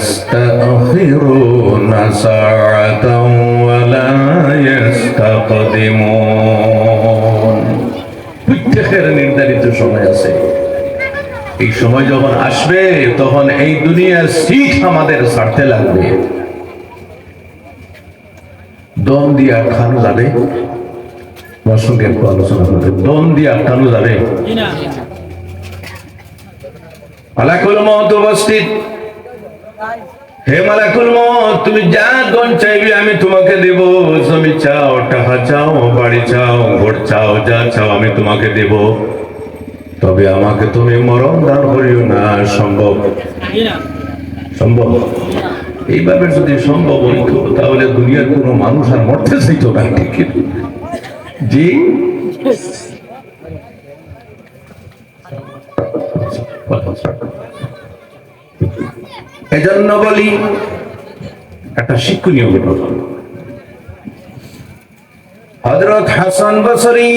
يستأخرون ساعة ولا يستقدمون প্রত্যেকের নির্ধারিত সময় আছে এই সময় যখন আসবে তখন এই দুনিয়ার সিট আমাদের ছাড়তে লাগবে দম দিয়ে আটকানো যাবে আমার সঙ্গে একটু আলোচনা করবে দম দিয়ে আটকানো যাবে মালাকুল মত উপস্থিত হে মালাকুল মত তুমি যা দন চাইবে আমি তোমাকে দেব। জমি চাও, টাকা চাও, বাড়ি চাও, ঘর চাও, যা চাও আমি তোমাকে দেব। তবে আমাকে তুমি মরণ দান করিও না, সম্ভব। সম্ভব? এইভাবে যদি সম্ভব হইতো, তাহলে দুনিয়ার কোনো মানুষ আর মরতে চাইতো না, ঠিক? জি? এজন্য বলি, একটা শিক্ষণীয় ঘটনা। হযরত হাসান বসরি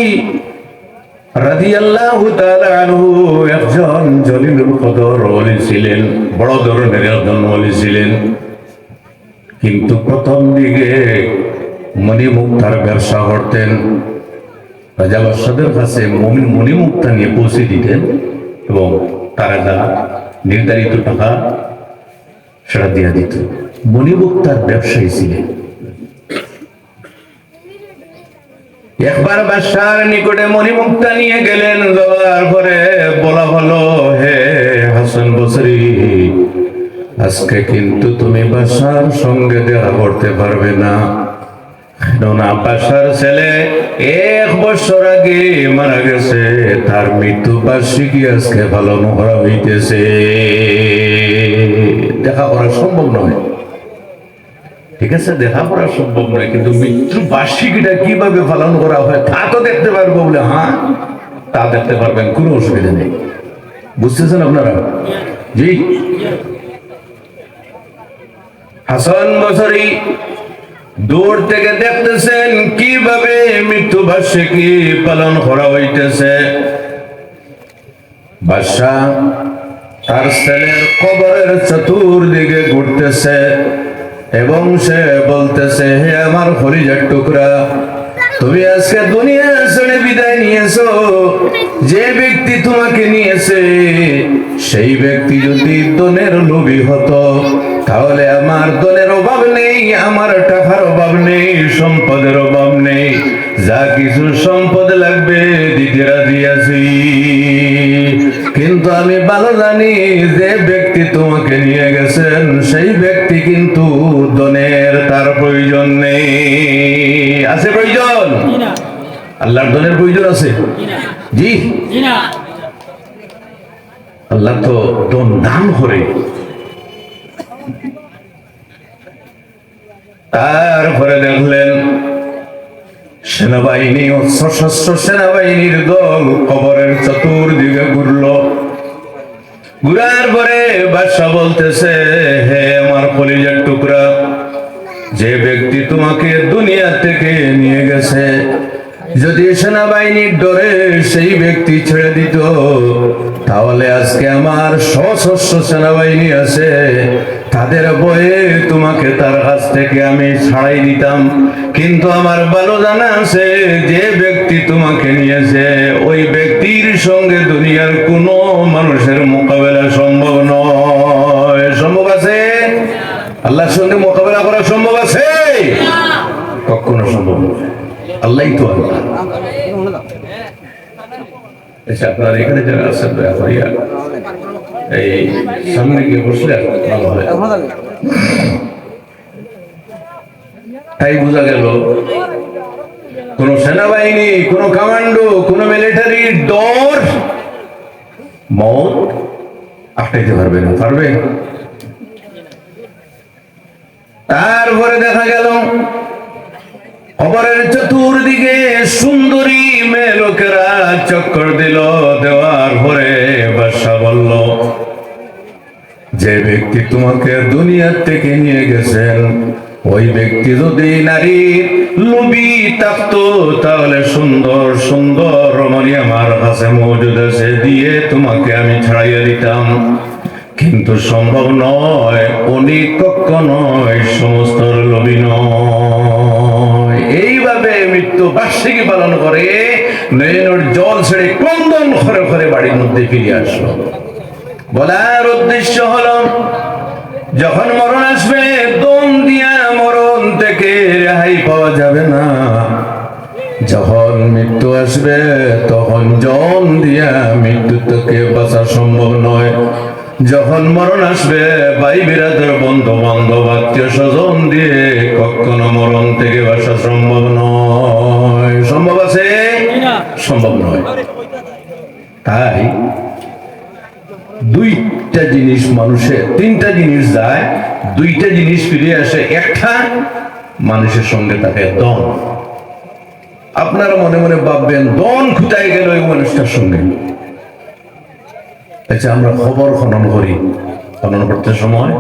রাদিয়াল্লাহু তাআলা আনহু একজন জলিলুল কদর ছিলেন, বড় ধরনের একজন ওলি ছিলেন। কিন্তু প্রথম দিকে মণিমুক্তার ব্যবসা করতেন রাজা বাদশাদের কাছে মমিন মণিমুক্তা নিয়ে পৌঁছে দিতেন এবং তারা যা নির্ধারিত টাকা দিত। মণিমুক্তার ব্যবসায়ী ছিলেন। একবার বাদশার নিকটে মণিমুক্তা নিয়ে গেলেন, যাওয়ার পরে বলা হলো, হে হাসান বসরি, আজকে কিন্তু তুমি বাসার সঙ্গে দেখা করতে পারবে না। কেননা বাদশার ছেলে এক বছর আগে মারা গেছে, তার মৃত্যু বার্ষিকী আজকে ভালো করা হইতেছে। দেখা করা সম্ভব নয়। ঠিক আছে? দেখা করা সম্ভব নয়, কিন্তু মৃত্যু বার্ষিকীটা কীভাবে পালন করা হয় তা তো দেখতে পারব বলে হ্যাঁ? তা দেখতে পারবেন, কোনো অসুবিধা নেই। বুঝতেছেন আপনারা? জি। হাসান বসরি দূর থেকে দেখতেছেন কীভাবে মৃত্যু বার্ষিকী পালন করা হইতেছে। বাদশাহ তার ছেলের কবরের চতুর্দিকে ঘুরতেছে এবং সে বলতেছে, হে আমার হরিজার টুকরা, তুমি আজকে দুনিয়া ছেড়ে বিদায় নিয়েছো। যে ব্যক্তি তোমাকে নিয়েছে, সেই ব্যক্তি যদি দনের লোভী হতো, তাহলে আমার দনের অভাব নেই, আমার টাকার অভাব নেই, সম্পদের অভাব নেই। যা কিছু সম্পদ লাগবে জানি যে ব্যক্তি তোমাকে নিয়ে গেছেন সেই ব্যক্তি কিন্তু দনের তার প্রয়োজন নেই। আছে প্রয়োজন? আল্লাহর দনের প্রয়োজন আছে? জি। আল্লাহ তো দন দান করে। তারপরে দেখলেন সেনাবাহিনী সশস্ত্র সেনাবাহিনীর দল কবরের ঘুরল ঘুরার পরে বাদশাহ বলতেছে, হে আমার কলিজার টুকরা, যে ব্যক্তি তোমাকে দুনিয়া থেকে নিয়ে গেছে, যদি সেনাবাহিনীর ডরে সেই ব্যক্তি ছেড়ে দিত, তাহলে আজকে আমার সশস্ত্র সেনাবাহিনী আছে। তাদের বয়ে তোমাকে তার কাছ থেকে আমি ছাড়াই দিতাম কিন্তু আমার ভালো জানা আছে, যে ব্যক্তি তোমাকে নিয়েছে, ওই ব্যক্তির সঙ্গে দুনিয়ার কোনো মানুষের মোকাবেলা সম্ভব নয়। সম্ভব আছে? আল্লাহর সঙ্গে মোকাবেলা করা সম্ভব আছে? কখনো সম্ভব নয়। আল্লাহ তো আল্লাহ। আচ্ছা আপনারা এখানে যারা আছেন, দয়া করিয়া এই সামনে গিয়ে বসলে ভালো তাই বোঝা গেল, কোন সেনাবাহিনী, কোন কমান্ডো, কোন মিলিটারি ডর মত পারবে না, পারবে? তারপরে দেখা গেল খবরের চতুর্দিকে সুন্দরী মেয়ে লোকেরা চক্কর দিল, দেওয়ার পরে বাদশা বলল যে ব্যক্তি তোমাকে দুনিয়ার থেকে নিয়ে গেছেন, ওই ব্যক্তি যদি নারী লুবি থাকতো তাহলে সুন্দর সুন্দর রমণী আমার কাছে মজুদ আছে, দিয়ে তোমাকে আমি ছাড়াইয়া দিতাম। কিন্তু সম্ভব নয় উনি কখনোই সমস্ত লোভী নয়। এইভাবে মৃত্যু বার্ষিকী পালন করে নয়নের জল ছেড়ে ক্রন্দন ঘরে ঘরে বাড়ির মধ্যে ফিরে আসলো। বলার উদ্দেশ্য হলো যখন মরণ আসবে দম দিয়া মরণ থেকে রেহাই পাওয়া যাবে না। যখন মৃত্যু আসবে তখন জন দিয়া মৃত্যু থেকে বাঁচা সম্ভব নয়। যখন মরণ আসবে ভাই বিরাদের বন্ধু বান্ধব আত্মীয় স্বজন দিয়ে কখনো মরণ থেকে বাসা সম্ভব নয়। সম্ভব আছে? সম্ভব নয়। তাই দুইটা জিনিস মানুষের, তিনটা জিনিস যায়, দুইটা জিনিস ফিরে আসে, একটা মানুষের সঙ্গে থাকে দন। আপনারা মনে মনে ভাববেন, দন খুঁটাই গেল ওই মানুষটার সঙ্গে। আচ্ছা আমরা খবর খনন করি। খনন করতে সময়?